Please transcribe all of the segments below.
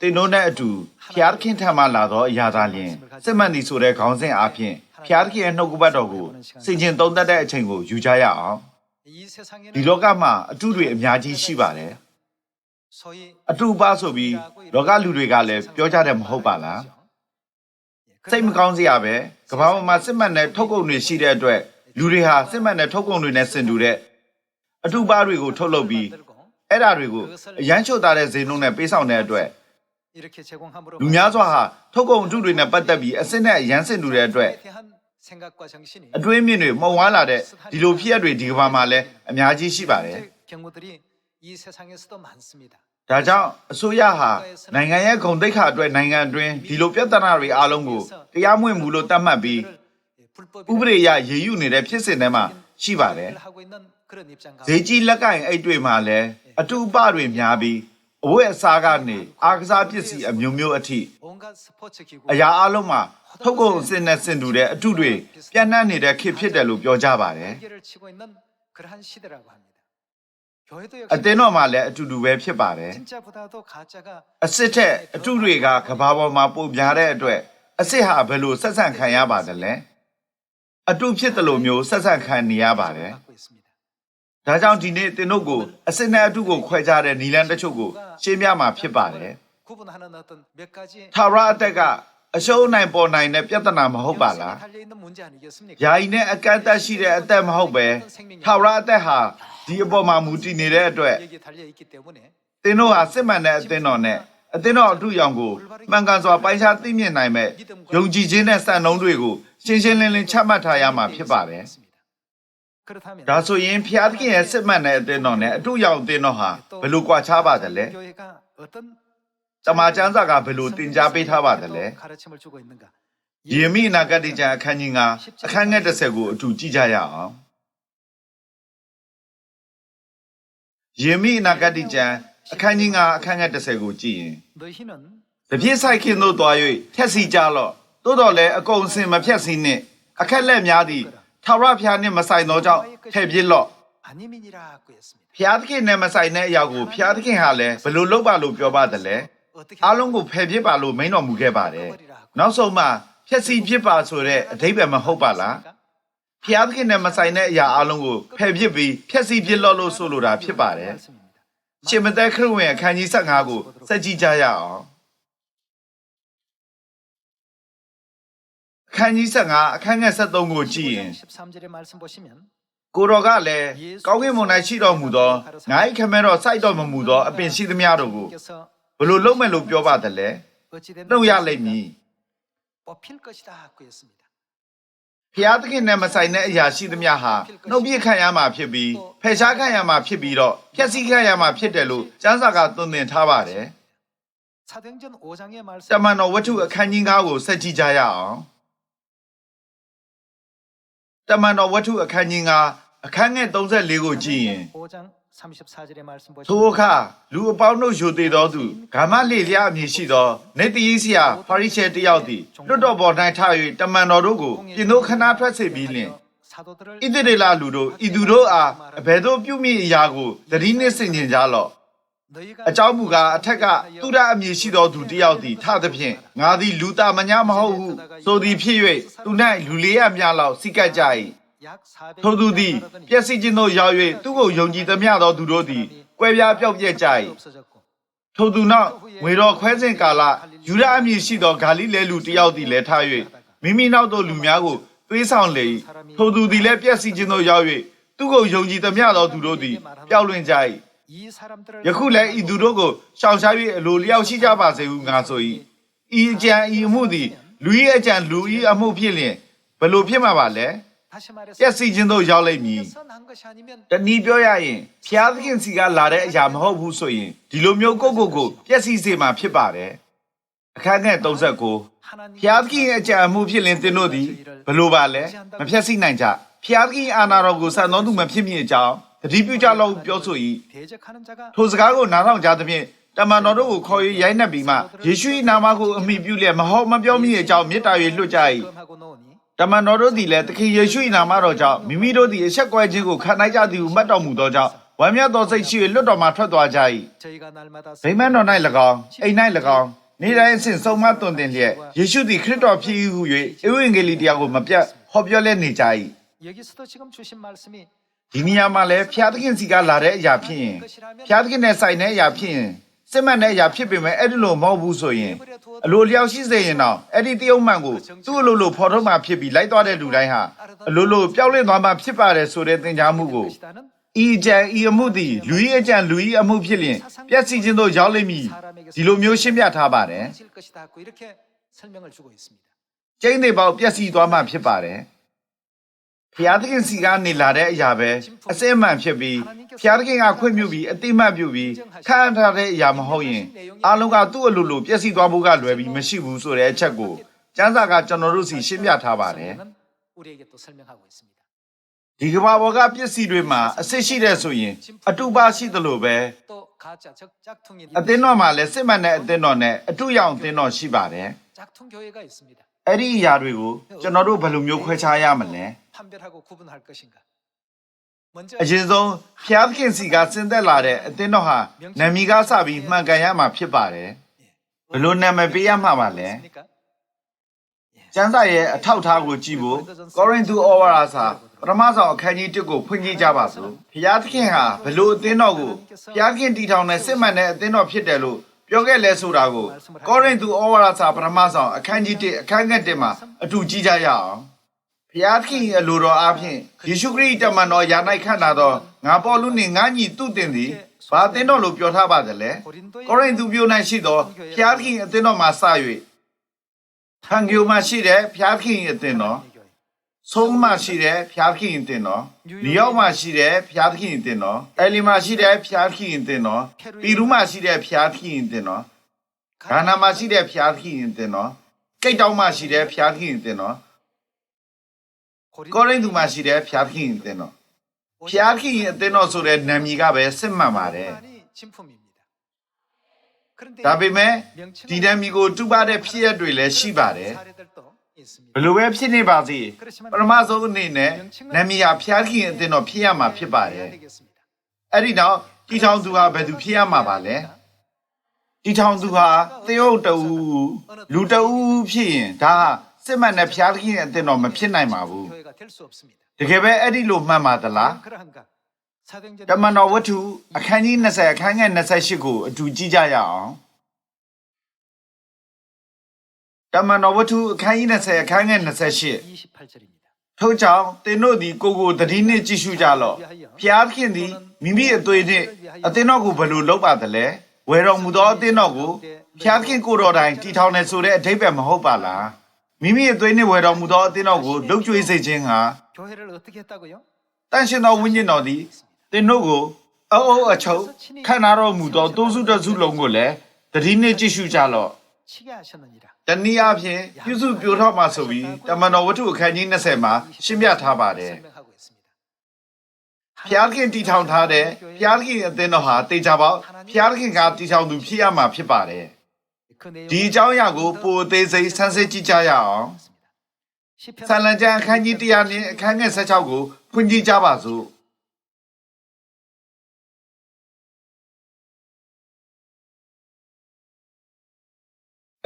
တင်တို့နဲ့အတူဖျားသခင်ထံမှလာသောအရာသာလျင်စစ်မှန်သည်ဆိုတဲ့ခေါင်းစဉ်အပြင်ဖျားသခင်ရဲ့နှုတ်ကပတ်တော်ကိုစင်ကျင်သုံးသပ်တဲ့အချိန်ကိုယူကြရအောင်ဒီလောကမှာအတုတွေအများကြီးရှိပါတယ်အတုပါဆိုပြီးလောကလူတွေကလည်းပြောကြတယ်မဟုတ်ပါလားစိတ်မကောင်းစရာပဲကမ္ဘာမှာစစ်မှန်တဲ့ထုတ်ကုန်တွေရှိတဲ့အတွက်လူတွေဟာစစ်မှန်တဲ့ထုတ်ကုန်တွေနဲ့ဆင်တူတဲ့အတုပါတွေကိုထုတ်လုပ်ပြီးအဲ့ဓာတွေကိုအရန်ချို့တာတဲ့ဈေးနှုန်းနဲ့ပေးဆောင်တဲ့အတွက် လူများစွာဟာထုတ်ကုန်ထုတွေနဲ့ပတ်သက်ပြီးအစစ်နဲ့အရန်စစ်တူတဲ့အတွက်အတွင်းမြင့်တွေမှုံဝါလာတဲ့ဒီလိုဖြစ်ရတွေဒီကဘာမှာလည်းအများကြီးရှိပါတယ်။ဒါကြောင့်အစိုးရဟာနိုင်ငံရဲ့ဂုဏ်သိက္ခာအတွက်နိုင်ငံအတွင်းဒီလိုပြဿနာတွေအားလုံးကိုတရားမဝင်ဘူးလို့သတ်မှတ်ပြီးဥပဒေအရရည်ယူနေတဲ့ဖြစ်စဉ်ထဲမှာရှိပါတယ်။ဈေးကြီးလက်ကင်အိတ်တွေမှာလည်းအတူအပတွေများပြီး အဝတ်အစားကနေအားကစားပစ္စည်းအမျိုးမျိုးအထိအရာအလုံးမှာထုတ်ကုန်စင်နဲ့စင်တူတဲ့အတုတွေပြန့်နှံ့နေတဲ့ခေတ်ဖြစ်တယ်လို့ပြောကြပါတယ်အတင်းတော်မှာလည်းအတူတူပဲဖြစ်ပါတယ်အစ်စ်ထက်အတုတွေကကဘာပေါ်မှာပုံပြားတဲ့အတွက်အစ်စ်ဟာဘယ်လိုဆက်ဆံခံရပါသလဲအတုဖြစ်တယ်လို့မျိုးဆက်ဆံခံနေရပါတယ် ဒါကြောင့်ဒီနေ့တင်တို့ကိုအစစ်နဲ့အတုကိုခွဲခြားတဲ့နီလန်တချို့ကိုရှင်းပြမှာဖြစ်ပါတယ်။ထာဝရအသက်ကအရှုံးနိုင်ပေါ်နိုင်တဲ့ပြဿနာမဟုတ်ပါလား။ယာယီနဲ့အကန့်အသတ်ရှိတဲ့အသက်မဟုတ်ပဲထာဝရအသက်ဟာဒီအပေါ်မှာမူတည်နေတဲ့အတွက်တင်တို့ဟာစစ်မှန်တဲ့အသင်းတော်နဲ့အသင်းတော်အထုရောင်ကိုမှန်ကန်စွာပိုင်းခြားသိမြင်နိုင်မဲ့ယုံကြည်ခြင်းနဲ့စံနှုန်းတွေကိုရှင်းရှင်းလင်းလင်းချမှတ်ထားရမှာဖြစ်ပါတယ်။ ဒါဆိုရင်ဖျားသခင်ရဲ့စစ်မှန်တဲ့အသင်းတော်နဲ့အတူရောက်အသင်းတော်ဟာဘယ်လိုကွာခြားပါသလဲ။တမန်ကျမ်းစာကဘယ်လိုတင်ကြားပေးထားပါသလဲ။ယေမိနာဂတိကျမ်းအခန်းကြီးကအခန်းငယ်30ကိုအတူကြည့်ကြရအောင်။ယေမိနာဂတိကျမ်းအခန်းကြီးကအခန်းငယ်30ကိုကြည့်ရင်တပြည့်ဆိုင်ခင်တို့သွား၍ထက်စီကြလော့။သို့တော်လည်းအကုန်စင်မဖြက်စီနှင့်အခက်လက်များသည့် ထာဝရဘုရားနှင့်မဆိုင်သောကြောင့်ဖယ်ပြစ်လော့ 아님이니라고 했습니다. ဘုရားသခင်နဲ့မဆိုင်တဲ့အရာကိုဘုရားသခင်ဟာလည်းဘယ်လိုလုပ်ပါလို့ပြောပါသလဲ 어떻게 အားလုံးကိုဖယ်ပြစ်ပါလို့မိန့်တော်မူခဲ့ပါတယ်နောက်ဆုံးမှဖြက်စီပြစ်ပါဆိုတဲ့အဓိပ္ပာယ်မဟုတ်ပါလားဘုရားသခင်နဲ့မဆိုင်တဲ့အရာအားလုံးကိုဖယ်ပြစ်ပြီးဖြက်စီပြစ်လော့လို့ဆိုလိုတာဖြစ်ပါတယ် 말씀입니다. ရှင်မသက်ခရစ်ဝင်အခန်းကြီး15ကိုစက်ကြည့်ကြရအောင် အခန်းကြီး15အခန်းငယ်73ကိုကြည့်ရင်ကိုတော်ကလည်းကောင်းကင်ဘုံ၌ရှိတော်မူသောငါ၏ခမဲတော်စိုက်တော်မမူသောအပင်ရှိသမျှတို့ကိုဘလို့လုံးမဲ့လို့ပြောပါသလဲနှုတ်ရလိမ့်မည်ဖျားသခင်နဲ့မဆိုင်တဲ့အရာရှိသမျှဟာနှုတ်ပြခံရမှာဖြစ်ပြီးဖယ်ရှားခံရမှာဖြစ်ပြီးတော့ဖျက်ဆီးခံရမှာဖြစ်တယ်လို့ကျမ်းစာကသွန်သင်ထားပါတယ်။တမန်တော်ဝတ္ထုအခန်းကြီး9ကိုဆက်ကြည့်ကြရအောင်။ တမန်တော်ဝတ္ထုအခန်းကြီးကအခန်းငယ်34ကိုကြည့်ရင်ထိုအခါလူအပေါင်းတို့ယူသေးသောသူဂါမလေလျာအမည်ရှိသောနေတိယဆရာဖာရိရှဲတယောက်သည်လွတ်တော်ပေါ်၌ထ၍တမန်တော်တို့ကိုပြင်သို့ခဏထွက်စေပြီးလျှင်ဣတရေလလူတို့ဤသူတို့အားအဘယ်သို့ပြုမိအရာကိုသတိနှင့်ဆင်ခြင်ကြလော့ အကြောင်းမူကားအထက်ကသူရအမည်ရှိသောသူတယောက်သည်ထသဖြင့်ငါသည်လူသားမညာမဟုတ်ဟုဆိုသည်ဖြစ်၍သူ၌လူလေးရများလောက်စိကပ်ကြ၏ထိုသူသည်ပျက်စီးခြင်းသို့ရောက်၍သူကိုယုံကြည်သမျှသောသူတို့သည်ကွဲပြားပြောက်ပြက်ကြ၏ထိုသူနောက်ငွေတော်ခွဲစဉ်ကာလယူရအမည်ရှိသောဂါလိလဲလူတယောက်သည်လည်းထ၍မိမိနောက်သို့လူများကိုသွေးဆောင်လေ၏ထိုသူသည်လည်းပျက်စီးခြင်းသို့ရောက်၍သူကိုယုံကြည်သမျှသောသူတို့သည်ပျောက်လွင့်ကြ၏ ယခုလည်းဤသူတို့ကိုရှောင်ရှား၍အလိုလျောက်ရှိကြပါစေဟုငါဆို၏ဤအကြံဤအမှုသည်လူ၏အကြံလူ၏အမှုဖြစ်လျင်ဘလို့ဖြစ်မှာပါလဲပျက်စီးခြင်းသို့ရောက်လိမ့်မည်တနည်းပြောရရင်ဖျားသခင်စီကလာတဲ့အရာမဟုတ်ဘူးဆိုရင်ဒီလိုမျိုးကိုကိုကိုပျက်စီးစေမှာဖြစ်ပါတယ်အခန်းငယ်39ဖျားသခင်အကြံအမှုဖြစ်လင်သင်တို့သည်ဘလို့ပါလဲမဖျက်ဆီးနိုင်ကြဖျားသခင်အာဏာတော်ကိုစံတော်သူမဖြစ်မိအကြောင်း တတိပြုကြလောက်ပြောဆို၏ထိုစကားကိုနားထောင်ကြသဖြင့်တမန်တော်တို့ကိုခေါ်၍ရိုက်နှက်ပြီးမှယေရှု၏နာမကိုအမိပြုလျက်မဟုတ်မပြောမိရဲ့အကြောင်းမေတ္တာ၍လွှတ်ကြ၏တမန်တော်တို့သည်လည်းသခင်ယေရှု၏နာမတော်ကြောင့်မိမိတို့သည်အဆက်ကွဲခြင်းကိုခံနိုင်ကြသည်ဟုမှတ်တော်မူသောကြောင့်ဝမ်းမြောက်သောစိတ်ရှိ၍လွတ်တော်မှထွက်သွားကြ၏ဗိမာန်တော်၌၎င်းအိမ်၌၎င်းနေ့တိုင်းအစဉ်ဆုံးမသွန်သင်လျက်ယေရှုသည်ခရစ်တော်ဖြစ်၏ဟု၍ဧဝံဂေလိတရားကိုမပြတ်ဟောပြောလျက်နေကြ၏ ဒီနေရာမှာလည်းဖျားသခင်စီကလာတဲ့အရာဖြစ်ရင်ဖျားသခင်နဲ့ဆိုင်တဲ့အရာဖြစ်ရင်စစ်မှန်တဲ့အရာဖြစ်ပေမဲ့အဲ့ဒီလိုမဟုတ်ဘူးဆိုရင်အလိုလျောက်ရှိစေရင်တော့အဲ့ဒီတယုံမှန်ကိုသူ့အလိုလိုဖော်ထုတ်မှဖြစ်ပြီးလိုက်သွားတဲ့လူတိုင်းဟာအလိုလိုပျောက်လင့်သွားမှဖြစ်ပါတယ်ဆိုတဲ့သင်ကြားမှုကိုဤကြံဤအမှုသည်လူဤအကြံလူဤအမှုဖြစ်လျင်ပျက်စီးခြင်းသို့ရောက်လိမ့်မည်ဒီလိုမျိုးရှင်းပြထားပါတယ်ကျင်းတွေပေါက်ပျက်စီးသွားမှဖြစ်ပါတယ် ဘုရားသခင်စီကနေလာတဲ့အရာပဲအစစ်အမှန်ဖြစ်ပြီးဘုရားသခင်ကခွင့်ပြုပြီးအတိမတ်ပြုပြီးခံထားတဲ့အရာမဟုတ်ရင်အလုံးကသူ့အလိုလိုပြည့်စည်သွားဖို့ကလွယ်ပြီးမရှိဘူးဆိုတဲ့အချက်ကိုကျမ်းစာကကျွန်တော်တို့စီရှင်းပြထားပါတယ်ဒီကမ္ဘာပေါ်ကပစ္စည်းတွေမှာအစစ်ရှိတဲ့ဆိုရင်အတုပါရှိသလိုပဲအသင်းတော်မှာလည်းစစ်မှန်တဲ့အသင်းတော်နဲ့အတုရောင်အသင်းတော်ရှိပါတယ်အဲ့ဒီအရာတွေကိုကျွန်တော်တို့ဘယ်လိုမျိုးခွဲခြားရမလဲ အရင်ဆုံးဖျားသခင်စီကဆင်းသက်လာတဲ့အသင်းတော်ဟာနာမည်ကစပြီးမှန်ကန်ရမှာဖြစ်ပါတယ်ဘလို့နာမည်ပေးရမှာပါလဲကျမ်းစာရဲ့အထောက်အထားကိုကြည့်ဖို့ကောရိန္သုဩဝါဒစာပထမဆုံးအခန်းကြီး1ကိုဖွင့်ကြည့်ကြပါစို့ဖျားသခင်ဟာဘလို့အသင်းတော်ကိုဖျားသခင်တည်ထောင်တဲ့စစ်မှန်တဲ့အသင်းတော်ဖြစ်တယ်လို့ပြောခဲ့လဲဆိုတာကိုကောရိန္သုဩဝါဒစာပထမဆုံးအခန်းကြီး1အခန်းငယ်1မှာအတူကြည့်ကြရအောင် ဖျားခင်အလိုတော်အားဖြင့်ယေရှုခရစ်တမန်တော်ယာ၌ခန့်လာသောငါပေါလုနှင့်ငါညီသူတင်သည်ဘာသင်တော်လို့ပြောထားပါသလဲကိုရိန္သုမြို့၌ရှိသောဖျားခင်အသင်းတော်မှစ၍ဖန်ကျိုမှရှိတဲ့ဖျားခင်အသင်းတော်교 회. ဆုံးမှရှိတဲ့ဖျားခင်အသင်းတော်နီယောက်မှရှိတဲ့ဖျားခင်အသင်းတော်အဲလီမှရှိတဲ့ဖျားခင်အသင်းတော်ပီရူမှရှိတဲ့ဖျားခင်အသင်းတော်ဂါနာမှရှိတဲ့ဖျားခင်အသင်းတော်ကိတ်တောင်မှရှိတဲ့ဖျားခင်အသင်းတော် ကောရိန္သုမှာရှိတဲ့ဖျားခင်အသင်းတော်ဖျားခင်အသင်းတော်ဆိုတဲ့နာမည်ကပဲစစ်မှန်ပါတယ်ဒါပေမဲ့ဒီနာမည်ကိုတူပါတဲ့ဖြစ်ရပ်တွေလည်းရှိပါတယ်ဘလို့ပဲဖြစ်နေပါစေပရမဆုံးအနေနဲ့နာမည်ဟာဖျားခင်အသင်းတော်ဖြစ်ရမှာဖြစ်ပါတယ်အဲ့ဒီတော့တီထောင်သူဟာဘယ်သူဖြစ်ရမှာပါလဲတီထောင်သူဟာသရုပ်တူလူတူဖြစ်ရင်ဒါစစ်မှန်တဲ့ဖျားခင်အသင်းတော်မဖြစ်နိုင်ပါဘူး တကယ်ပဲအဲ့ဒီလိုမှတ်ပါသလားတမန်တော်ဝတ္ထုအခန်းကြီး20အခန်းငယ်28ကိုအတူကြည့်ကြရအောင်တမန်တော်ဝတ္ထုအခန်းကြီး20အခန်းငယ်28ထို့ကြောင့်သင်တို့သည်ကိုကိုသတိနှင့်ကြည့်ရှုကြလော့ဖျားခင်သည်မိမိအသွေးနှင့်အသင်းတော်ကိုဘယ်လိုလုပ်ပါသလဲဝယ်တော်မူသောအသင်းတော်ကိုဖျားခင်ကိုတော်တိုင်တည်ထောင်နေဆိုတဲ့အဓိပ္ပာယ်မဟုတ်ပါလား မိမိရဲ့သွေးနှင့်ဝယ်တော်မူသောအသင်းတော်ကိုလှုပ်ကြွေးစေခြင်းဟာတန်ရှင်သောဝိညာဉ်တော်သည်သင်တို့ကိုအအုပ်အချုပ်ခန့်နာတော်မူသောတိုးစုတစုလုံးကိုလည်းတတိနှင့်ကြည့်ရှုကြလော့တနည်းအားဖြင့်ပြုစုပြောထောက်မှဆိုပြီးတမန်တော်ဝတ္ထုအခန်းကြီး20မှာရှင်းပြထားပါတယ်ဖျားခင်တီထောင်ထားတဲ့ဖျားခင်အသင်းတော်ဟာတေချာပေါက်ဖျားခင်ကတီထောင်သူဖြစ်ရမှာဖြစ်ပါတယ် ဒီအကြောင်းအရာကိုပိုသေးစိတ်ဆန်းစစ်ကြည့်ကြရအောင်ဆာလံကျမ်းအခန်းကြီး100နဲ့အခန်းငယ်16ကိုဖွင့်ကြည့်ကြပါစို့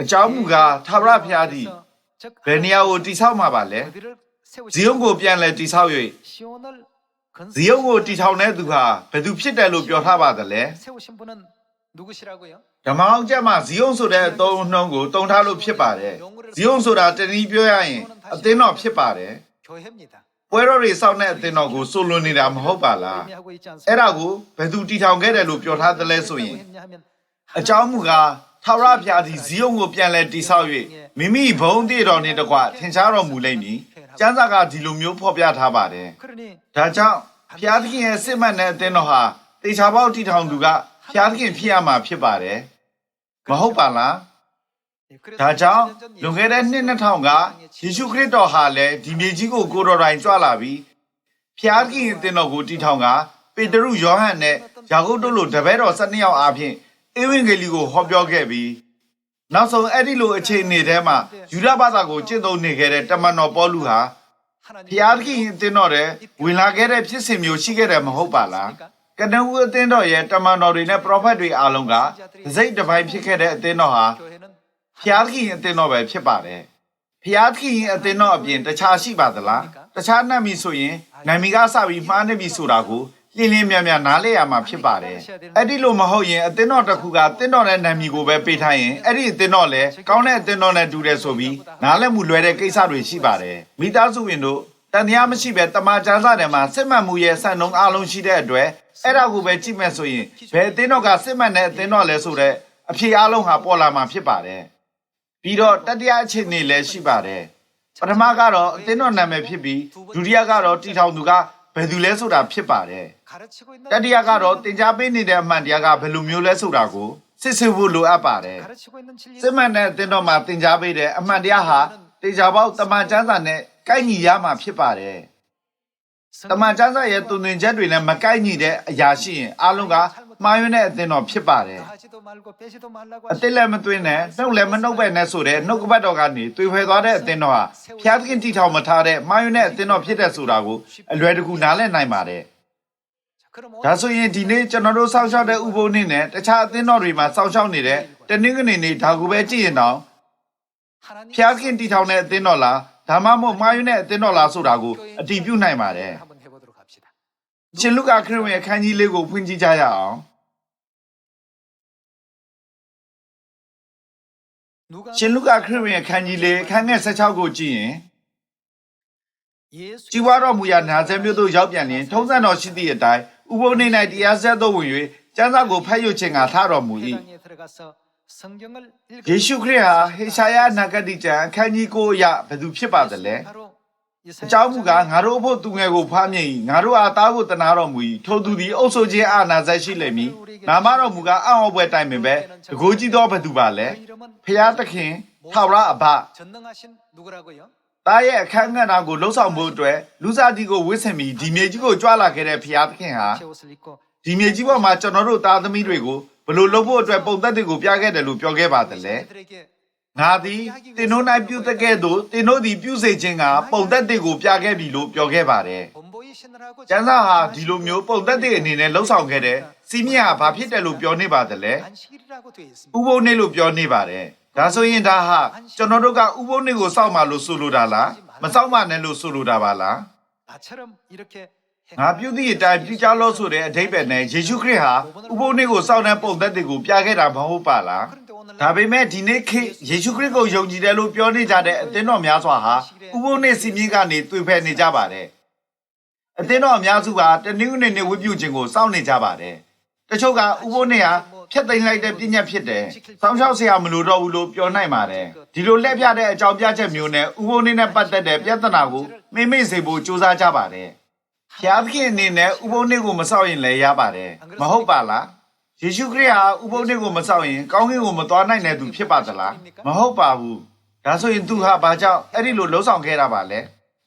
အကြောင်းမူကားသာဝရဖျားသည်ဘယ်နေရာကိုတိဆောက်မှာပါလဲဇီယုန်ကိုပြန်လဲတိဆောက်၍ဇီယုန်ကိုတိထောင်တဲ့သူဟာဘယ်သူဖြစ်တယ်လို့ပြောထားပါသလဲ ဓမ္မအောင်ကျက်မှာဇီးုံဆိုတဲ့အသုံးနှုန်းကိုတုံထားလို့ဖြစ်ပါတယ်ဇီးုံဆိုတာတနည်းပြောရရင်အသင်းတော်ဖြစ်ပါတယ်ပွဲတော်တွေစောင့်တဲ့အသင်းတော်ကိုဆိုလိုနေတာမဟုတ်ပါလားအဲ့ဒါကိုဘယ်သူတီထောင်ခဲ့တယ်လို့ပြောထားသလဲဆိုရင်အเจ้าမူကားထာဝရဘုရားသည်ဇီးုံကိုပြန်လဲတိဆောက်၍မိမိဘုံတည်တော်နှင့်တကွထင်ရှားတော်မူလိမ့်မည်။ကျမ်းစာကဒီလိုမျိုးဖော်ပြထားပါတယ်။ဒါကြောင့်ဘုရားသခင်ရဲ့စစ်မှန်တဲ့အသင်းတော်ဟာတေချာပေါက်တည်ထောင်သူက ဖျားသခင်ဖြစ်ရမှာဖြစ်ပါတယ်မဟုတ်ပါလားဒါကြောင့်လွန်ခဲ့တဲ့နှစ်2000ကယေရှုခရစ်တော်ဟာလည်းဒီမြေကြီးကိုကိုတော်တိုင်ကြွလာပြီးဖျားခင်အသင်းတော်ကိုတည်ထောင်ကပေတရုယောဟန်နဲ့ယာကုပ်တို့လိုတပည့်တော်12ယောက်အားဖြင့်ဧဝံဂေလိကိုဟောပြောခဲ့ပြီးနောက်ဆုံးအဲ့ဒီလိုအခြေအနေထဲမှာယူဒဘာသာကိုကျင့်သုံးနေခဲ့တဲ့တမန်တော်ပေါလုဟာဖျားခင်အသင်းတော်ရဲ့ဝင်လာခဲ့တဲ့ဖြစ်စဉ်မျိုးရှိခဲ့တယ်မဟုတ်ပါလား ကနဦးအသင်းတော်ရဲ့တမန်တော်တွေနဲ့ပရောဖက်တွေအားလုံးကစိတ်တစ်ပိုင်းဖြစ်ခဲ့တဲ့အသင်းတော်ဟာဖျားသခင်အသင်းတော်ပဲဖြစ်ပါတယ်ဖျားသခင်အသင်းတော်အပြင်တခြားရှိပါသလားတခြားနာမည်ဆိုရင်နာမည်ကစပြီးမှားနေပြီဆိုတာကိုလင်းလင်းမြန်မြန်နားလည်ရမှာဖြစ်ပါတယ်အဲ့ဒီလိုမဟုတ်ရင်အသင်းတော်တစ်ခုကအသင်းတော်ရဲ့နာမည်ကိုပဲပေးထားရင်အဲ့ဒီအသင်းတော်လည်းကောင်းတဲ့အသင်းတော်နဲ့တူတယ်ဆိုပြီးနားလည်မှုလွယ်တဲ့ကိစ္စတွေရှိပါတယ်မိသားစုဝင်တို့ တန်တရားမရှိပဲတမန်ကျမ်းစာထဲမှာစစ်မှန်မှုရဲ့စံနှုန်းအလုံးရှိတဲ့အတွက်အဲ့ဒါကိုပဲကြည့်မယ်ဆိုရင်ဘယ်အသင်းတော်ကစစ်မှန်တဲ့အသင်းတော်လဲဆိုတဲ့အဖြေအလုံးဟာပေါ်လာမှာဖြစ်ပါတယ်ပြီးတော့တတရားအခြေအနေလည်းရှိပါတယ်ပထမကတော့အသင်းတော်နာမည်ဖြစ်ပြီးဒုတိယကတော့တည်ထောင်သူကဘယ်သူလဲဆိုတာဖြစ်ပါတယ်တတိယကတော့တင် जा ပေးနေတဲ့အမှန်တရားကဘယ်လိုမျိုးလဲဆိုတာကိုစစ်ဆေးဖို့လိုအပ်ပါတယ်စစ်မှန်တဲ့အသင်းတော်မှာတင် जा ပေးတဲ့အမှန်တရားဟာတေချာပေါက်တမန်ကျမ်းစာနဲ့ ကိုက်ညီရမှာဖြစ်ပါတယ်။တမန်ကျမ်းစာရဲ့တုန်တွင်ချက်တွေနဲ့မကိုက်ညီတဲ့အရာရှိရင်အလုံးကမှားယွင်းတဲ့အသင်တော်ဖြစ်ပါတယ်။အသစ်လည်းမသွင်းနဲ့နှုတ်လည်းမနှုတ်ပဲနဲ့ဆိုတဲ့နှုတ်ကပတ်တော်ကနေတွေ့ဖွဲသွားတဲ့အသင်တော်ဟာဖျားသခင်တီထောင်မထားတဲ့မှားယွင်းတဲ့အသင်တော်ဖြစ်တဲ့ဆိုတာကိုအလွယ်တကူနားလည်နိုင်ပါတယ်။ဒါဆိုရင်ဒီနေ့ကျွန်တော်တို့စောင့်ရှောက်တဲ့ဥပုံနဲ့တခြားအသင်းတော်တွေမှာစောင့်ရှောက်နေတဲ့တနင်္ဂနွေနေ့ဒါကူပဲကြည့်ရင်တော့ဖျားခင်တီထောင်တဲ့အသင်းတော်လား ဒါမှမဟုတ်မှားယွင်းတဲ့အသင်းတော်လားဆိုတာကိုအတည်ပြုနိုင်ပါတယ်။ရှင်လုကာခရစ်ဝင်အခန်းကြီးလေးကိုဖွင့်ကြည့်ကြရအောင်။ရှင်လုကာခရစ်ဝင်အခန်းကြီးလေးအခန်းငယ်16ကိုကြည့်ရင်ကြည်ဝါတော်မူရာနာဇဲမြို့သို့ရောက်ပြန်လျင်ထုံးစံတော်ရှိသည့်အတိုင်းဥပုပ်နေ၌တရားဆက်သို့ဝင်၍ကျမ်းစာကိုဖတ်ယူခြင်းကထတော်မူ၏ ယေရှုခရစ်ဟာဟေရှာယနာဂတိကျမ်းအခန်းကြီး9အရဘယ်သူဖြစ်ပါသလဲအကြောင်းမူကားငါတို့အဖို့သူငယ်ကိုဖားမြင်၏ငါတို့အားသားကိုတနာတော်မူ၏ထိုသူသည်အုပ်ဆိုခြင်းအာနာဇတ်ရှိလိမ့်မည်နာမတော်မူကားအံ့ဩဖွယ်တိုင်ပင်ပဲတကိုးကြီးသောဘသူပါလဲဖျားသခင်ထာဝရအဘတားရဲ့အခမ်းကဏ္ဍကိုလှုပ်ဆောင်မှုအတွက်လူစားကြီးကိုဝစ်ဆင်ပြီးဒီမြေကြီးကိုကြွလာခဲ့တဲ့ဖျားသခင်ဟာဒီမြေကြီးပေါ်မှာကျွန်တော်တို့သားသမီးတွေကို ဘလို့လုပ်ဖို့အတွက်ပုံသက်တွေကိုပြခဲ့တယ်လို့ပြောခဲ့ပါသလဲငါသည်တင်တို့၌ပြုသက်ခဲ့သို့တင်တို့သည်ပြုစေခြင်းကပုံသက်တွေကိုပြခဲ့ပြီလို့ပြောခဲ့ပါတယ်ကျမ်းစာဟာဒီလိုမျိုးပုံသက်တွေအနေနဲ့လှုပ်ဆောင်ခဲ့တယ်စီးမြဟာဘာဖြစ်တယ်လို့ပြောနေပါသလဲဥပုံနေလို့ပြောနေပါတယ်ဒါဆိုရင်ဒါဟာကျွန်တော်တို့ကဥပုံနေကိုစောက်မှလို့ဆိုလိုတာလားမစောက်မှနဲ့လို့ဆိုလိုတာပါလား ငါပြုသည့်အတိုင်းပြုကြလော့ဆိုတဲ့အဓိပ္ပာယ်နဲ့ယေရှုခရစ်ဟာဥပုသ်နေ့ကိုစောင့်တဲ့ပုံသက်တွေကိုပြခဲ့တာမဟုတ်ပါလားဒါပေမဲ့ဒီနေ့ခေတ်ယေရှုခရစ်ကိုယုံကြည်တယ်လို့ပြောနေကြတဲ့အသင်းတော်များစွာဟာဥပုသ်နေ့စီမင်းကနေတွေ့ဖက်နေကြပါတယ်အသင်းတော်အများစုကတနင်္ဂနွေနေ့ဝိပုခြင်းကိုစောင့်နေကြပါတယ်တချို့ကဥပုသ်နေ့ဟာဖြတ်သိမ်းလိုက်တဲ့ပြညတ်ဖြစ်တယ်။ဆောင်းရှောက်ဆရာမလို့တော့ဘူးလို့ပြောနိုင်ပါတယ်။ဒီလိုလက်ပြတဲ့အကြောင်းပြချက်မျိုးနဲ့ဥပုသ်နေ့နဲ့ပတ်သက်တဲ့ပြဿနာကိုမိမိစေဖို့စ조사ကြပါတယ်။ ဘုရားသခင်အနေနဲ့ဥပုံနှစ်ကိုမဆောက်ရင်လည်းရပါတယ်မဟုတ်ပါလားယေရှုခရစ်ဟာဥပုံနှစ်ကိုမဆောက်ရင်ကောင်းကင်ကိုမသွားနိုင်တဲ့သူဖြစ်ပါသလားမဟုတ်ပါဘူးဒါဆိုရင်သူဟာဘာကြောင့်အဲ့ဒီလိုလှုံ့ဆော်ခဲ့တာပါလဲ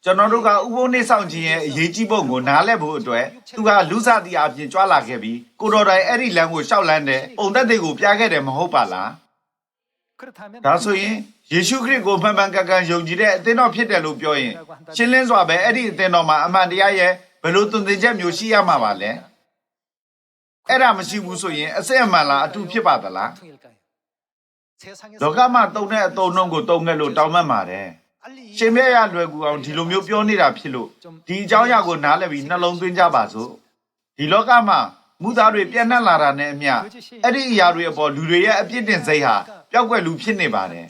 ကျွန်တော်တို့ကဥပုံနှိမ့်ဆောင်ခြင်းရဲ့အရေးကြီးပုံကိုနားလည်ဖို့အတွက်သူကလူစားတီအပြင်ကြွလာခဲ့ပြီးကိုတော်တိုင်အဲ့ဒီလမ်းကိုရှောက်လန်းတဲ့ပုံသက်တွေကိုပြခဲ့တယ်မဟုတ်ပါလားဒါဆိုရင်ယေရှုခရစ်ကိုမှန်မှန်ကန်ကန်ယုံကြည်တဲ့အသင်းတော်ဖြစ်တယ်လို့ပြောရင်ရှင်းလင်းစွာပဲအဲ့ဒီအသင်းတော်မှာအမှန်တရားရဲ့ ဘယ်လိုသွန်သင်ချက်မျိုးရှိရမှာပါလဲအဲ့ဒါမရှိဘူးဆိုရင်အစစ်အမှန်လားအတူဖြစ်ပါသလားလောကမှာတုံတဲ့အတုံနှုံကိုတုံငက်လို့တောင်းမှတ်ပါတယ်ရှင်မြတ်ရလွယ်ကူအောင်ဒီလိုမျိုးပြောနေတာဖြစ်လို့ဒီအကြောင်းအရာကိုနားလည်ပြီးနှလုံးသွင်းကြပါစို့ဒီလောကမှာမူသားတွေပြန့်နှံ့လာတာနဲ့အမျှအဲ့ဒီအရာတွေအပေါ်လူတွေရဲ့အပြစ်တင်စိတ်ဟာ ပျောက်ွက်လူဖြစ်နေပါတယ်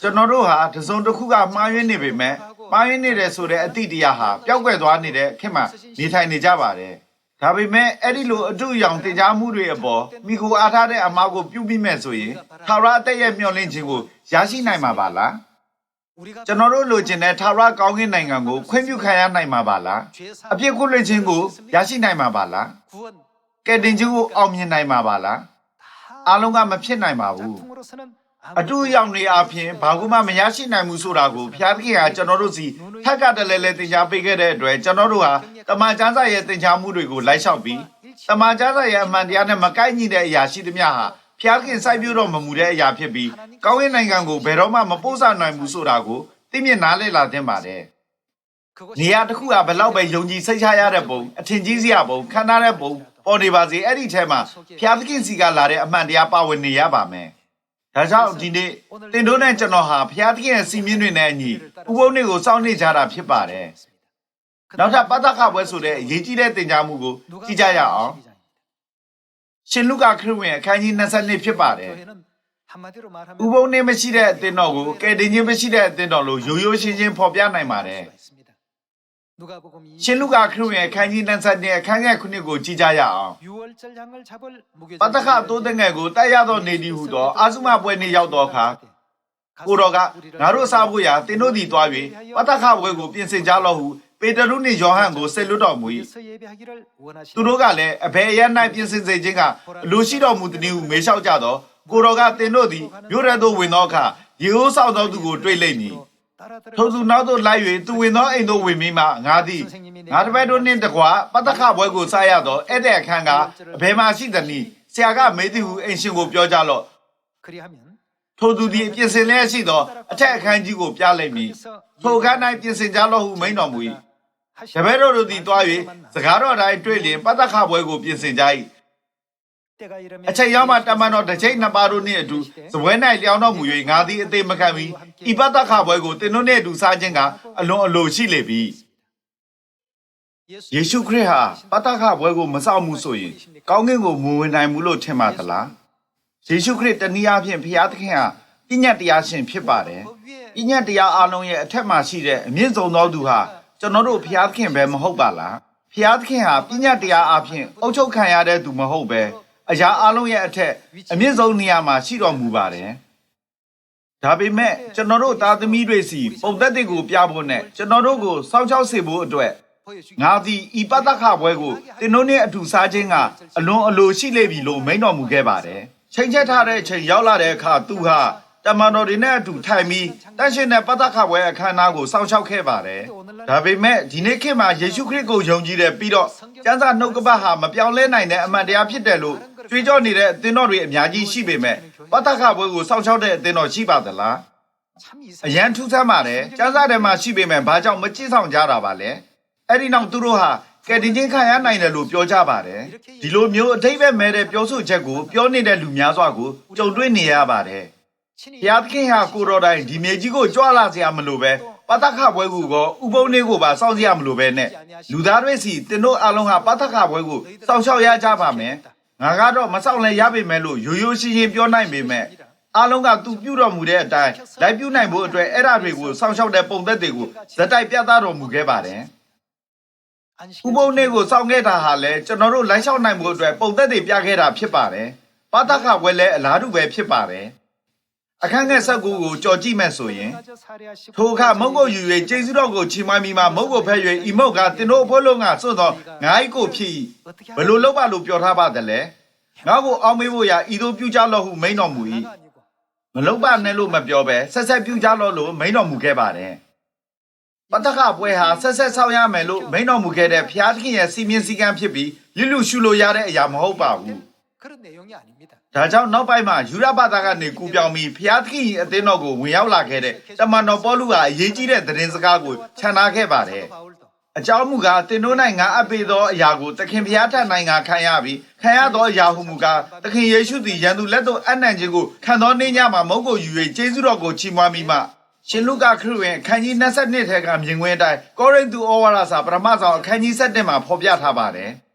ကျွန်တော်တို့ဟာတစုံတစ်ခုကမှားယွင်းနေပေမဲ့မှားယွင်းနေတယ်ဆိုတဲ့အသည့်တရားဟာပျောက်ွက်သွားနေတဲ့ခင်မှာနေထိုင်နေကြပါတယ်ဒါပေမဲ့အဲ့ဒီလိုအတူရောင်တင် जा မှုတွေအပေါ်မိကိုအားထားတဲ့အမားကိုပြုမိမဲ့ဆိုရင်သာရအသက်ရဲ့မျှော်လင့်ခြင်းကိုရရှိနိုင်မှာပါလားကျွန်တော်တို့လိုချင်တဲ့သာရကောင်းကင်နိုင်ငံကိုခွင့်ပြုခံရနိုင်မှာပါလားအပြစ်ကိုလွှင့်ခြင်းကိုရရှိနိုင်မှာပါလားကဲတင်ခြင်းကိုအောင်မြင်နိုင်မှာပါလား အားလုံးကမဖြစ်နိုင်ပါဘူးအတူရောက်နေအပြင်ဘာကူမှမရရှိနိုင်ဘူးဆိုတာကိုဘုရားသခင်ကကျွန်တော်တို့စီထက်ကတလဲလဲသင်ကြားပေးခဲ့တဲ့အတွက်ကျွန်တော်တို့ဟာတမန်ကျမ်းစာရဲ့သင်ကြားမှုတွေကိုလိုက်လျှောက်ပြီးတမန်ကျမ်းစာရဲ့အမှန်တရားနဲ့မကိုက်ညီတဲ့အရာရှိသမျှဟာဘုရားသခင်စိုက်ပျိုးတော်မမူတဲ့အရာဖြစ်ပြီးကောင်းကင်နိုင်ငံကိုဘယ်တော့မှမပို့ဆောင်နိုင်ဘူးဆိုတာကိုသိမြင်နားလည်လာသင့်ပါတယ်။နေရာတစ်ခုကဘလောက်ပဲယုံကြည်စိတ်ချရတဲ့ပုံအထင်ကြီးစရာပုံခံစားတဲ့ပုံ ပေါ်နေပါစေအဲ့ဒီထဲမှာဖျားသခင်စီကလာတဲ့အမှန်တရားပါဝင်နေရပါမယ်ဒါကြောင့်ဒီနေ့တင်တို့နဲ့ကျွန်တော်ဟာဖျားသခင်ရဲ့စီမင်းတွေနဲ့အညီဥပုံတွေကိုစောင့်နေကြတာဖြစ်ပါတယ်နောက်ထပ်ပတ္တခပွဲဆိုတဲ့အရေးကြီးတဲ့တင် जा မှုကိုကြည့်ကြရအောင်ရှင်လုကာခရစ်ဝင်အခန်းကြီး22ဖြစ်ပါတယ်ဥပုံနေမရှိတဲ့အသင်းတော်ကိုကယ်တင်ခြင်းမရှိတဲ့အသင်းတော်လို့ရိုးရိုးရှင်းရှင်းဖော်ပြနိုင်ပါတယ်။ ရှင်လုကာခရစ်ဝင်အခန်းကြီး27အခန်းငယ်9ကိုကြည့်ကြရအောင်။ပတ္တခတိုးတဲ့ငယ်ကိုတိုက်ရသောနေဒီဟုသောအာစုမပွဲနေရောက်သောအခါကိုတော်ကငါတို့စားဖို့ရာသင်တို့သည်သွား၍ပတ္တခပွဲကိုပြင်ဆင်ကြလော့ဟုပေတရုနှင့်ယောဟန်ကိုဆက်လွတ်တော်မူ၏။သူတို့ကလည်းအဘယ်အရ၌ပြင်ဆင်စေခြင်းကလူရှိတော်မူသည်ဟုမေးလျှောက်ကြသောကိုတော်ကသင်တို့သည်မြို့ရသို့ဝင်သောအခါယေဟိုးဆောင်သောသူကိုတွေ့လိမ့်မည်။ ထိုသူနောက်သို့လိုက်၍သူဝင်သောအိမ်သို့ဝင်ပြီးမှငါသည်ငါတပည့်တို့နှင့်တကွာပတ္တခပွဲကိုစားရသောဧည့်သည်အခန်းကအဘယ်မှရှိသနည်းဆရာကမေးသည်ဟုအိမ်ရှင်ကိုပြောကြလော့ထိုသူသည်ပြင်ဆင်လျက်ရှိသောအထက်အခန်းကြီးကိုပြလိုက်မည်ထိုအခန်း၌ပြင်ဆင်ကြလော့ဟုမိန့်တော်မူ၏တပည့်တော်တို့သည်တွား၍စကားတော်တိုင်းတွေ့လျင်ပတ္တခပွဲကိုပြင်ဆင်ကြ၏ အချိန်ရောက်မှတမန်တော်တစ်ချိန်နှစ်ပါးတို့နှင့်အတူစပွဲ၌လျောင်းတော်မူ၍ငါသည်အသေးမခံမီဤပတ္တခပွဲကိုသင်တို့နှင့်အတူစားခြင်းကအလွန်အလိုရှိလေပြီယေရှုခရစ်ဟာပတ္တခပွဲကိုမစောင့်မှုဆိုရင်ကောင်းကင်ကိုမဝင်နိုင်ဘူးလို့ထင်ပါသလားယေရှုခရစ်တနည်းအားဖြင့်ဖျားသခင်ဟာပညာတရားရှင်ဖြစ်ပါတယ်ပညာတရားအလုံးရဲ့အထက်မှာရှိတဲ့အမြင့်ဆုံးသောသူဟာကျွန်တော်တို့ဖျားသခင်ပဲမဟုတ်ပါလားဖျားသခင်ဟာပညာတရားအဖြစ်အုပ်ချုပ်ခံရတဲ့သူမဟုတ်ပဲ အရာအလုံးရဲ့အထက်အမြင့်ဆုံးနေရာမှာရှိတော်မူပါတယ်ဒါပေမဲ့ကျွန်တော်တို့သားသမီးတွေစီပုံသက်တွေကိုပြဖို့နဲ့ကျွန်တော်တို့ကိုစောင့်ရှောက်စေဖို့အတွက်ငါသည်ဤပတ္တခပွဲကိုတင်တို့နဲ့အတူစားခြင်းကအလွန်အလိုရှိလေပြီလို့မိန့်တော်မူခဲ့ပါတယ်ချိန်ချက်ထားတဲ့ချိန်ရောက်လာတဲ့အခါသူဟာ တမန်တော်တွေနဲ့အတူထိုင်ပြီးတန်ရှင်တဲ့ပတ္တခပွဲအခမ်းအနားကိုစောင့်ရှောက်ခဲ့ပါတယ်ဒါပေမဲ့ဒီနေ့ခေတ်မှာယေရှုခရစ်ကိုယုံကြည်တဲ့ပြီးတော့ကျမ်းစာနှုတ်ကပတ်ဟာမပြောင်းလဲနိုင်တဲ့အမှန်တရားဖြစ်တယ်လို့ကြွေးကြော်နေတဲ့အသင်းတော်တွေအများကြီးရှိပေမဲ့ပတ္တခပွဲကိုစောင့်ရှောက်တဲ့အသင်းတော်ရှိပါသလားအရန်ထူးဆန်းပါတယ်ကျမ်းစာထဲမှာရှိပေမဲ့ဘာကြောင့်မကြည့်ဆောင်ကြတာပါလဲအဲ့ဒီနောက်သူတို့ဟာကယ်တင်ချင်းခံရနိုင်တယ်လို့ပြောကြပါတယ်ဒီလိုမျိုးအထိပ္ပယ်မဲ့တဲ့ပြောဆိုချက်ကိုပြောနေတဲ့လူများစွာကိုကြုံတွေ့နေရပါတယ် ဘုရားသခင်ဟာကိုတော်တိုင်ဒီမြေကြီးကိုကြွလာစရာမလိုပဲပတ္တခပွဲကိုကောဥပုံလေးကိုပါစောင့်စရာမလိုပဲနဲ့လူသားတွေစီတင်တို့အလုံးဟာပတ္တခပွဲကိုစောင့်ရှောက်ရကြပါမယ်ငါကတော့မစောင့်လဲရပေမဲ့လို့ရိုးရိုးရှင်းရှင်းပြောနိုင်ပေမဲ့အလုံးကသူပြုတော်မူတဲ့အတိုင်းလိုက်ပြုနိုင်ဖို့အတွက်အဲ့ဓာတွေကိုစောင့်ရှောက်တဲ့ပုံသက်တွေကိုဇက်တိုက်ပြသတော်မူခဲ့ပါတယ်ဥပုံလေးကိုစောင့်ခဲ့တာဟာလဲကျွန်တော်တို့လိုက်လျှောက်နိုင်ဖို့အတွက်ပုံသက်တွေပြခဲ့တာဖြစ်ပါတယ်ပတ္တခပွဲလည်းအလားတူပဲဖြစ်ပါတယ် အခန်းငယ်ဆက်ကူကိုကြော်ကြည့်မဲ့ဆိုရင်ထိုအခါမုတ်ကိုယူ၍ကျေးဇူးတော်ကိုချီးမွမ်းပြီးမှမုတ်ကိုဖဲ့၍ဤမုတ်ကတင်တို့အဖို့လုံးကစွန့်သောငါးကိုဖြစ်၏ဘလို့လောက်ပါလို့ပြောထားပါသလဲငါ့ကိုအောင်းမေးဖို့ရာဤသို့ပြုကြလော့ဟုမိန်တော်မူ၏မလောက်ပါနဲ့လို့မပြောဘဲဆက်ဆက်ပြုကြလော့လို့မိန်တော်မူခဲ့ပါတယ်ပတ္တကပွဲဟာဆက်ဆက်ဆောက်ရမယ်လို့မိန်တော်မူခဲ့တဲ့ဘုရားသခင်ရဲ့စီမင်းစည်းကမ်းဖြစ်ပြီးလူလူရှုလို့ရတဲ့အရာမဟုတ်ပါဘူး ဒါကြောင့်နောက်ပိုင်းမှာယူရပသားကနေကူပြောင်ပြီးဖျားသခင်အသင်းတော်ကိုဝင်ရောက်လာခဲ့တဲ့တမန်တော်ပေါလုဟာအရေးကြီးတဲ့သတင်းစကားကိုခြံထားခဲ့ပါတယ်။အကြောင်းမူကားတင်တို့၌ငါအပ်ပေသောအရာကိုသခင်ဖျားထနိုင်ငါခံရပြီးခံရသောအရာဟုမူကားသခင်ယေရှုသည်ရန်သူလက်သို့အနံ့ခြင်းကိုခံသောနေ့ညမှာမုန်းကိုယူ၍ကျေးဇူးတော်ကိုချီးမွမ်းပြီးမှရှင်လုကာခရစ်ဝင်အခန်းကြီး22ထဲကမြင်ကွင်းအတိုင်းကောရိန္သုဩဝါဒစာပရမဆောင်အခန်းကြီး7မှာဖော်ပြထားပါတယ်။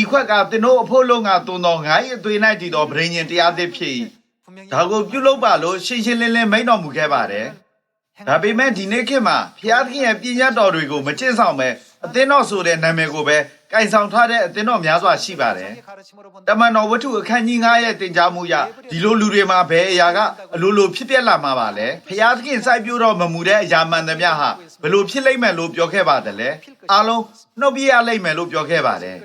ဤခွက်ကသင်တို့အဖို့လုံးကသွန်တော်ငါ၏အသွေး၌တည်သောဗြိဉ္ဉ်တရားသစ်ဖြစ်၏ဒါကိုပြုလုပ်ပါလို့ရှင်းရှင်းလင်းလင်းမိန့်တော်မူခဲ့ပါတယ်ဒါပေမဲ့ဒီနေ့ခေတ်မှာဖျားသခင်ရဲ့ပြည့်ညတ်တော်တွေကိုမကျင့်ဆောင်ပဲအသင်းတော်ဆိုတဲ့နာမည်ကိုပဲကင်ဆောင်ထားတဲ့အသင်းတော်များစွာရှိပါတယ်တမန်တော်ဝတ္ထုအခန်းကြီး9ရဲ့တင်ကြားမှုအရဒီလိုလူတွေမှာဘယ်အရာကအလိုလိုဖြစ်ပျက်လာမှာပါလဲဖျားသခင်စိုက်ပျိုးတော်မမူတဲ့အရာမှန်သမျှဟာဘယ်လိုဖြစ်လိမ့်မယ်လို့ပြောခဲ့ပါတယ်လဲအားလုံးနှုတ်ပြရလိမ့်မယ်လို့ပြောခဲ့ပါတယ်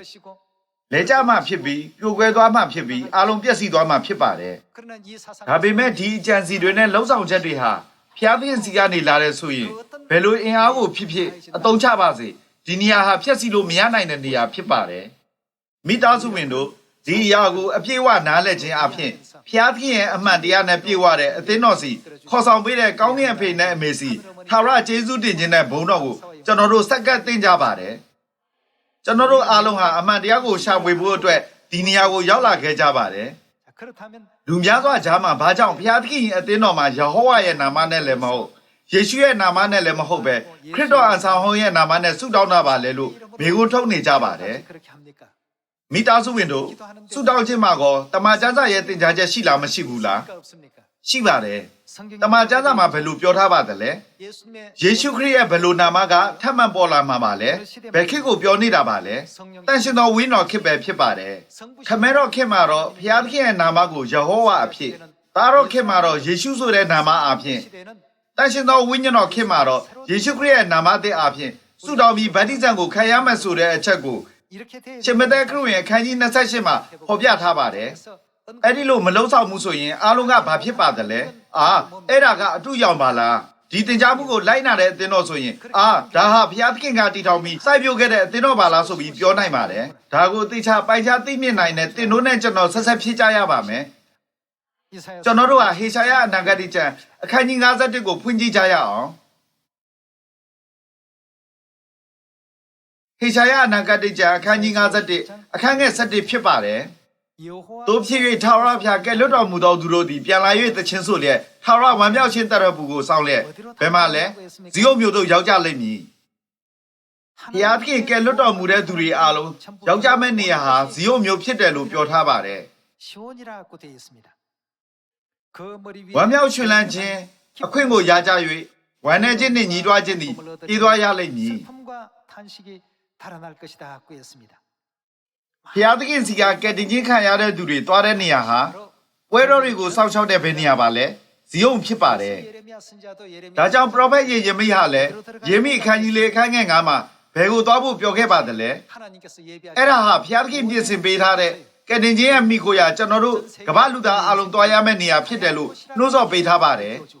လဲကြမှဖြစ်ပြီးပြိုကွဲသွားမှဖြစ်ပြီးအားလုံးပျက်စီးသွားမှဖြစ်ပါတယ်ဒါပေမဲ့ဒီအကြံစီတွေနဲ့လှုပ်ဆောင်ချက်တွေဟာဖျားသခင်စီကနေလာတဲ့ဆိုရင်ဘယ်လိုအင်အားကိုဖြစ်ဖြစ်အသုံးချပါစေဒီနေရာဟာဖျက်ဆီးလို့မရနိုင်တဲ့နေရာဖြစ်ပါတယ်မိသားစုဝင်တို့ ဒီအရာကိုအပြည့်ဝနားလည်ခြင်းအပြင်ဖျားသခင်ရဲ့အမှန်တရားနဲ့ပြည့်ဝတဲ့အသင်းတော်စီခေါ်ဆောင်ပေးတဲ့ကောင်းကင်အဖေနဲ့အမေစီသာရကျေးဇူးတင်ခြင်းနဲ့ဘုန်းတော်ကိုကျွန်တော်တို့စက္ကပ်သင်ကြပါတယ်ကျွန်တော်တို့အားလုံးဟာအမှန်တရားကိုရှာဖွေဖို့အတွက်ဒီနေရာကိုရောက်လာခဲ့ကြပါတယ်လူများစွာကြားမှာဘာကြောင့်ဘုရားသခင်အသင်းတော်မှာယေဟောဝါရဲ့နာမနဲ့လည်းမဟုတ်ယေရှုရဲ့နာမနဲ့လည်းမဟုတ်ပဲခရစ်တော်အဆောင်ဟောင်းရဲ့နာမနဲ့ဆုတောင်းတာပါလေလို့ဘေကိုထုတ်နေကြပါတယ် မိသားစုဝင်တို့ဆူတောင်းခြင်းမှာကောတမန်ကျမ်းစာရဲ့သင်ကြားချက်ရှိလားမရှိဘူးလားရှိပါတယ်တမန်ကျမ်းစာမှာဘယ်လိုပြောထားပါသလဲယေရှုခရစ်ရဲ့ဘယ်လိုနာမကထပ်မံပေါ်လာမှာပါလဲဘယ်ခေတ်ကိုပြောနေတာပါလဲတန်ရှင်တော်ဝင်းတော်ခေတ်ပဲဖြစ်ပါတယ်ခမဲတော်ခေတ်မှာတော့ဘုရားသခင်ရဲ့နာမကိုယေဟောဝါအဖြစ်သားတော်ခေတ်မှာတော့ယေရှုဆိုတဲ့နာမအဖြစ်တန်ရှင်တော်ဝိညာဉ်တော်ခေတ်မှာတော့ယေရှုခရစ်ရဲ့နာမသစ်အဖြစ်ဆုတောင်းပြီးဗတ္တိဇံကိုခံရမယ်ဆိုတဲ့အချက်ကို ရှင်မသက်ခရုဝင်အခန်းကြီး28မှာဖော်ပြထားပါတယ်။အဲ့ဒီလိုမလုံဆောင်မှုဆိုရင်အားလုံးကဘာဖြစ်ပါသလဲ။အာအဲ့ဒါကအတုရောက်ပါလား။ဒီတင် जा မှုကိုလိုက်နာတဲ့အသင်းတော်ဆိုရင်အာဒါဟာဘုရားသခင်ကတည်ထောင်ပြီးစိုက်ပျိုးခဲ့တဲ့အသင်းတော်ပါလားဆိုပြီးပြောနိုင်ပါတယ်။ဒါကိုသိချပိုင်းခြားသိမြင်နိုင်တဲ့တင်တို့နဲ့ကျွန်တော်ဆက်ဆက်ဖြစ်ကြရပါမယ်။ကျွန်တော်တို့ဟာဟေရှာယအနာဂတ်ကျမ်းအခန်းကြီး51ကိုဖွင့်ကြည့်ကြရအောင်။ ဟေရှာယအနာဂတ်ကြအခန်းကြီး57အခန်းငယ်7ဖြစ်ပါတယ်။တို့ဖြစ်၍ထာဝရဘုရားကဲလွတ်တော်မူသောသူတို့သည်ပြန်လာ၍တခြင်းဆိုလျက်ထာဝရဝမ်းမြောက်ခြင်းတရပူကိုဆောင်လျက်ဘယ်မှလဲဇီးုံမျိုးတို့ရောက်ကြလိမ့်မည်။ဘုရားသခင်ကဲလွတ်တော်မူတဲ့သူတွေအားလုံးရောက်ကြမဲ့နေရာဟာဇီးုံမျိုးဖြစ်တယ်လို့ပြောထားပါတယ်။ဝမ်းမြောက်ရှင်လန်းခြင်းအခွင့်ကိုရကြ၍ဝမ်းနည်းခြင်းနှင့်ညီးတွားခြင်းသည်ဤသွားရလိမ့်မည်။ 달아날 것이다고 했습니다. ဘုရားသခင်စီကကယ်တင်ခြင်းခံရတဲ့သူတွေတွားတဲ့နေရာဟာ 바로 ပွဲတော်တွေကိုစောင့်ရှောက်တဲ့ဘယ်နေရာပါလဲဇီးုံဖြစ်ပါတယ် 예레미야 선지자도 예레미야 ဒါကြောင့်ပရောဖက်ယေရမိဟာလည်းယေမိအခန်းကြီးလေးအခန်းငယ်9မှာဘယ်ကိုသွားဖို့ပြောခဲ့ပါသလဲ 하나님께서 예비하신 အဲ့ဒါဟာဘုရားသခင်ပြင်ဆင်ပေးထားတဲ့ကယ်တင်ခြင်းရဲ့မိကိုရာကျွန်တော်တို့ကမ္ဘာလူသားအလုံးတွားရမယ့်နေရာဖြစ်တယ်လို့နှိုးဆော်ပေးထားပါတယ် 주고 있습니다.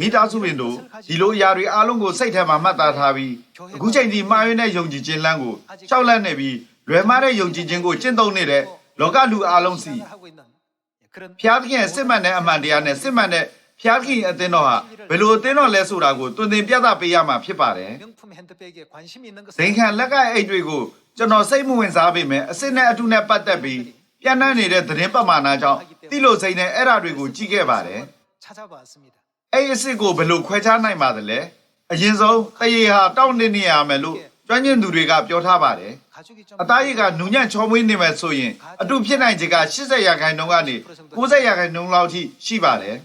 မိသားစုဝင်တို့ဒီလိုအရာတွေအားလုံးကိုစိတ်ထဲမှာမှတ်သားထားပြီးအခုချိန်ဒီမှားယွင်းတဲ့ယုံကြည်ခြင်းလမ်းကိုရှောက်လန့်နေပြီးလွယ်မှားတဲ့ယုံကြည်ခြင်းကိုကျင့်သုံးနေတဲ့လောကလူအားလုံးစီဖျားသခင်စစ်မှန်တဲ့အမှန်တရားနဲ့စစ်မှန်တဲ့ဖျားခင်အသင်းတော်ဟာဘယ်လိုအသင်းတော်လဲဆိုတာကိုတွင်တင်ပြသပေးရမှာဖြစ်ပါတယ်။ဇိန်ခံလက်ကအိတ်တွေကိုကျွန်တော်စိတ်မဝင်စားပေမဲ့အစ်စ်နဲ့အတူနဲ့ပတ်သက်ပြီးပြန်နှံ့နေတဲ့သတင်းပမာဏကြောင့်တိလို့စိန်နဲ့အဲ့ဓာတွေကိုကြည့်ခဲ့ပါတယ်။ အဲ့ဒီအစ်စ်ကိုဘယ်လိုခွဲခြားနိုင်ပါသလဲအရင်ဆုံးတရေဟာတောက်နေနေရမယ်လို့ကျွမ်းကျင်သူတွေကပြောထားပါတယ်အသားရည်ကနူညံ့ချောမွေးနေမယ်ဆိုရင်အတုဖြစ်နိုင်ခြေက80ရာခိုင်နှုန်းကနေ90ရာခိုင်နှုန်းလောက်ထိရှိပါတယ်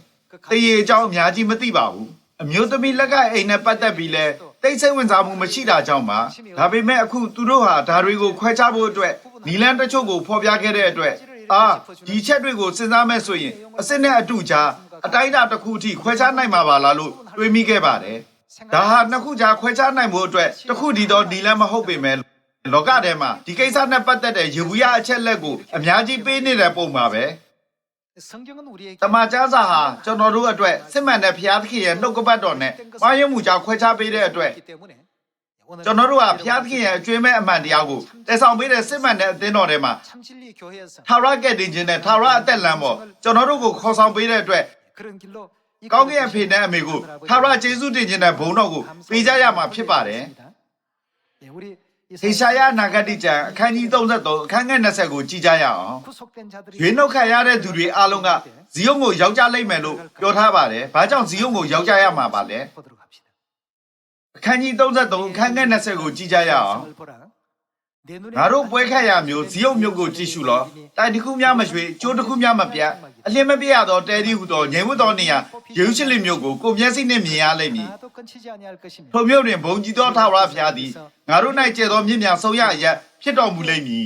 တရေအကြောင်းအများကြီးမသိပါဘူးအမျိုးသမီးလက်ကအိမ်နဲ့ပတ်သက်ပြီးလဲတိတ်ဆိတ်ဝင်စားမှုမရှိတာကြောင့်ပါဒါပေမဲ့အခုသူတို့ဟာဓာတ်တွေကိုခွဲခြားဖို့အတွက်နီလန်တချို့ကိုဖော်ပြခဲ့တဲ့အတွက် အာဒီချက်တွေကိုစဉ်းစားမဲ့ဆိုရင်အစ်စ်နဲ့အတူကြားအတိုင်းအတာတစ်ခုထိခွဲခြားနိုင်မှာပါလားလို့တွေးမိခဲ့ပါတယ်ဒါဟာနှစ်ခုကြားခွဲခြားနိုင်မှုအတွက်တစ်ခုတည်းသောဒီလန်မဟုတ်ပေမဲ့လောကထဲမှာဒီကိစ္စနဲ့ပတ်သက်တဲ့ယေဘုယအချက်လက်ကိုအများကြီးပေးနေတဲ့ပုံပါပဲတမန်ကျမ်းစာဟာကျွန်တော်တို့အတွက်စစ်မှန်တဲ့ဘုရားသခင်ရဲ့နှုတ်ကပတ်တော်နဲ့ပွားရမှုကြောင့်ခွဲခြားပေးတဲ့အတွက် ကျွန်တော်တို့ကဘုရားသခင်ရဲ့အကျွေးမဲ့အမှန်တရားကိုတည်ဆောင်ပေးတဲ့စစ်မှန်တဲ့အသင်းတော်ထဲမှာထာဝရကဲ့တင်ခြင်းနဲ့ထာဝရအသက်လမ်းပေါ်ကျွန်တော်တို့ကိုခေါ်ဆောင်ပေးတဲ့အတွက်ကောင်းကင်အဖေနဲ့အမေကိုထာဝရကျေးဇူးတင်ခြင်းနဲ့ဘုံတော်ကိုပေးကြရမှာဖြစ်ပါတယ်ဟေရှာယနာဂတိကျမ်းအခန်းကြီး33အခန်းငယ်20ကိုကြည်ကြရအောင်ရွေးနှုတ်ခံရတဲ့သူတွေအလုံးကဇီယုံကိုရောက်ကြလိမ့်မယ်လို့ပြောထားပါတယ်။ဘာကြောင့်ဇီယုံကိုရောက်ကြရမှာပါလဲ။ အခန်းကြီး33အခန်းငယ်20ကိုကြည့်ကြရအောင်ငါတို့ပွဲခတ်ရမျိုးဇီးုံမျိုးကိုကြည့်ရှုလောတိုင်တစ်ခုများမရွှေကျိုးတစ်ခုများမပြတ်အလင်းမပြရသောတဲဒီဟုသောငြိမ်ဝတ်သောနေရာယေရုရှလင်မြို့ကိုကိုမျက်စိနှင့်မြင်ရလိမ့်မည်ထိုမြို့တွင်ဘုံကြီးသောထာဝရဘုရားသည်ငါတို့၌ကျဲသောမြင့်မြတ်ဆုံးရရဖြစ်တော်မူလိမ့်မည်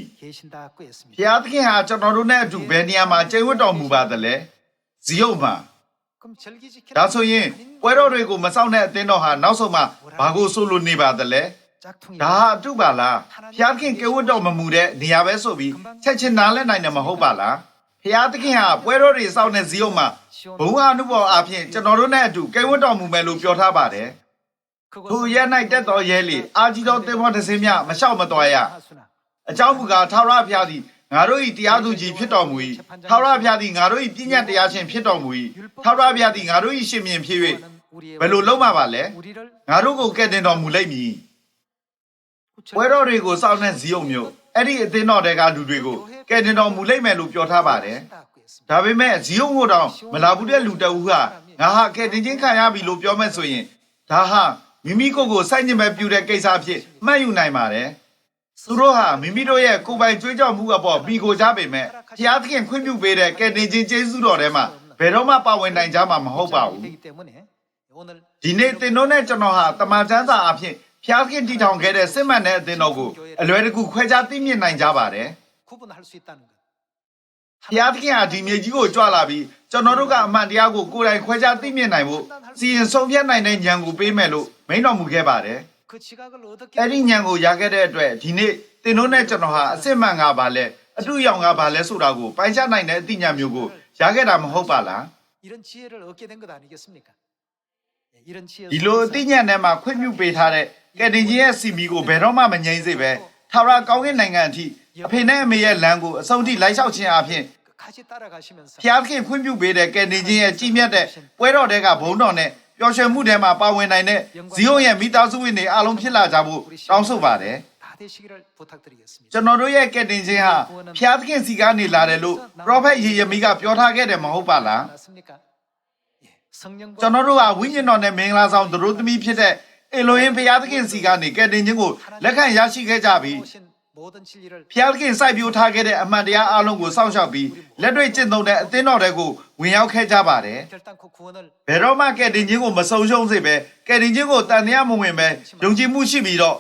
ဘုရားသခင်ဟာကျွန်တော်တို့နဲ့အတူဘယ်နေရာမှာကျိန်ဝတ်တော်မူပါသလဲဇီးုံမှာ ဒါဆိုရင်ပွဲတော်တွေကိုမစောင့်တဲ့အသင်းတော်ဟာနောက်ဆုံးမှဘာကိုဆိုလိုနေပါသလဲဒါဟာအတုပါလားဖျားခင်ကဝတ်တော်မမူတဲ့နေရာပဲဆိုပြီးချက်ချင်းနားလဲနိုင်တယ်မဟုတ်ပါလားဖျားသခင်ဟာပွဲတော်တွေစောင့်တဲ့ဇီးုံမှာဘုံအနုဘော်အဖြစ်ကျွန်တော်တို့နဲ့အတူကဝတ်တော်မူမယ်လို့ပြောထားပါတယ်ထိုရက်၌တက်တော်ရဲလေအာကြီးတော်တင်ဖို့တစင်းမြမလျှောက်မတော်ရအเจ้าမူကားထာဝရဘုရားသည် ငါတို့၏တရားသူကြီးဖြစ်တော်မူ၏ထာဝရဘုရားသည်ငါတို့၏ပြည့်ညတ်တရားရှင်ဖြစ်တော်မူ၏ထာဝရဘုရားသည်ငါတို့၏ရှင်မြင်ဖြစ်၍ဘယ်လိုလုပ်မှာပါလဲငါတို့ကိုကယ်တင်တော်မူလိမ့်မည်ပွဲတော်တွေကိုစောင့်နေဇီးုံမျိုးအဲ့ဒီအသင်းတော်တွေကလူတွေကိုကယ်တင်တော်မူလိမ့်မယ်လို့ပြောထားပါတယ်ဒါပေမဲ့ဇီးုံကိုတောင်မလာဘူးတဲ့လူတအူးကငါဟာကယ်တင်ခြင်းခံရပြီလို့ပြောမဲ့ဆိုရင်ဒါဟာမိမိကိုယ်ကိုစိုက်ညင်ပဲပြူတဲ့ကိစ္စဖြစ်မှတ်ယူနိုင်ပါတယ် သူတို့ဟာမိမိတို့ရဲ့ကိုယ်ပိုင်ကြွေးကြော်မှုအပေါ်မိကိုကြပေမဲ့ဖျားသခင်ခွင့်ပြုပေးတဲ့ကယ်တင်ခြင်းကျေးဇူးတော်ထဲမှာဘယ်တော့မှပါဝင်နိုင်ကြမှာမဟုတ်ပါဘူးဒီနေ့သင်တို့နဲ့ကျွန်တော်ဟာတမန်ကျမ်းစာအဖြစ်ဖျားသခင်တည်ထောင်ခဲ့တဲ့စစ်မှန်တဲ့အသင်းတော်ကိုအလွယ်တကူခွဲခြားသိမြင်နိုင်ကြပါတယ်ဖျားသခင်ဟာဒီမြေကြီးကိုကြွလာပြီးကျွန်တော်တို့ကအမှန်တရားကိုကိုယ်တိုင်ခွဲခြားသိမြင်နိုင်ဖို့စီရင်ဆုံးဖြတ်နိုင်တဲ့ဉာဏ်ကိုပေးမယ်လို့မိန့်တော်မူခဲ့ပါတယ်။ အဲ့ဒီညံကိုရခဲ့တဲ့အတွက်ဒီနေ့သင်တို့နဲ့ကျွန်တော်ဟာအစ်စ်မှန်ကပါလဲအတူရောင်ကပါလဲဆိုတာကိုပိုင်းခြားနိုင်တဲ့အသိဉာဏ်မျိုးကိုရခဲ့တာမဟုတ်ပါလားဒီလိုအသိဉာဏ်ထဲမှာခွင့်ပြုပေးထားတဲ့ကယ်တင်ရှင်ရဲ့စီမီကိုဘယ်တော့မှမငြိမ်းစေပဲသာရကောင်းကင်နိုင်ငံအထိအဖေနဲ့အမေရဲ့လမ်းကိုအဆုံးထိလိုက်လျှောက်ခြင်းအပြင်ဖျားခင်ခွင့်ပြုပေးတဲ့ကယ်တင်ရှင်ရဲ့ကြည်မြတ်တဲ့ပွဲတော်တွေကဘုံတော်နဲ့ ပျော်ရွှင်မှုထဲမှာပါဝင်နိုင်တဲ့ဇီယုံရဲ့မိသားစုဝင်တွေအားလုံးဖြစ်လာကြဖို့တောင်းဆိုပါတယ်ကျွန်တော်တို့ရဲ့ကက်တင်ချင်းဟာဖျားသခင်စီကနေလာတယ်လို့ပရောဖက်ယေရမိကပြောထားခဲ့တယ်မဟုတ်ပါလားကျွန်တော်တို့ဟာဝိညာဉ်တော်နဲ့မင်္ဂလာဆောင်သတို့သမီးဖြစ်တဲ့အေလိုဟင်ဖျားသခင်စီကနေကက်တင်ချင်းကိုလက်ခံရရှိခဲ့ကြပြီး ဖျားခင်စိုက်ပျိုးထားခဲ့တဲ့အမှန်တရားအလုံးကိုစောင့်ရှောက်ပြီးလက်တွေ့ကျင့်သုံးတဲ့အသင်းတော်တွေကိုဝင်ရောက်ခဲ့ကြပါတယ်။ဘယ်တော့မှကယ်တင်ခြင်းကိုမဆုံးရှုံးစေပဲကယ်တင်ခြင်းကိုတန်တရားမဝင်ပဲယုံကြည်မှုရှိပြီးတော့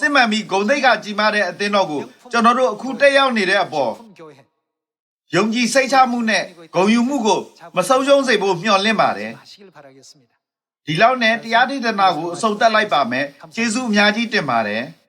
စစ်မှန်ပြီးဂုဏ်သိက္ခာကြီးမားတဲ့အသင်းတော်ကိုကျွန်တော်တို့အခုတက်ရောက်နေတဲ့အပေါ်ယုံကြည်စိတ်ချမှုနဲ့ဂုဏ်ယူမှုကိုမဆုံးရှုံးစေဖို့မျှော်လင့်ပါတယ်။ဒီလောက်နဲ့တရားဒေသနာကိုအဆုံးသတ်လိုက်ပါမယ်။ကျေးဇူးအများကြီးတင်ပါတယ်။